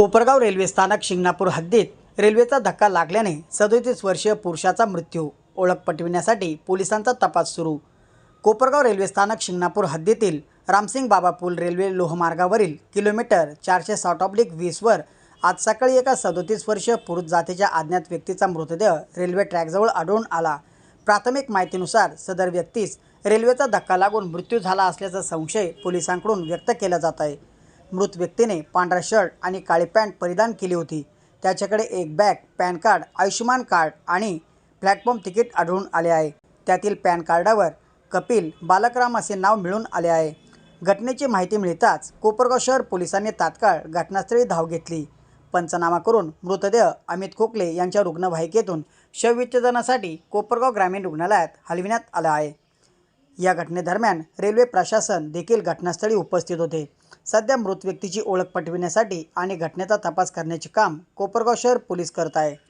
Kopargaon railway स्थानक शिंगणापूर हद्दीत रेल्वेचा धक्का लागल्याने सदोतीस वर्षीय पुरुषाचा मृत्यू ओळख पटविण्यासाठी पोलिसांचा तपास सुरू. कोपरगाव रेल्वे स्थानक शिंगणापूर हद्दीतील रामसिंग बाबा पूल रेल्वे लोहमार्गावरील किलोमीटर चारशे साठ ऑब्लिक वीसवर आज सकाळी एका सदोतीस वर्षीय पुरुष जातीच्या अज्ञात व्यक्तीचा मृतदेह रेल्वे ट्रॅकजवळ आढळून आला. प्राथमिक माहितीनुसार सदर व्यक्तीस रेल्वेचा धक्का लागून मृत्यू झाला असल्याचा संशय पोलिसांकडून व्यक्त केला जात आहे. मृत व्यक्तीने पांढरा शर्ट आणि काळी पॅन्ट परिधान केली होती. त्याच्याकडे एक bag PAN card Ayushman card आणि प्लॅटफॉर्म तिकीट आढळून आले आहे. त्यातील पॅन कार्डावर कपिल बालकराम असे नाव मिळून आले आहे. घटनेची माहिती मिळताच कोपरगाव शहर पोलिसांनी तात्काळ घटनास्थळी धाव घेतली. पंचनामा करून मृतदेह अमित खोकले यांच्या रुग्णवाहिकेतून शवविच्छेदनासाठी कोपरगाव ग्रामीण रुग्णालयात हलविण्यात आला आहे. या घटनेदरम्यान रेल्वे प्रशासन देखील घटनास्थळी उपस्थित होते. सध्या मृत व्यक्तीची ओळख पटविण्यासाठी आणि घटनेचा तपास करण्याचे काम कोपरगाव शहर पोलीस करत आहे.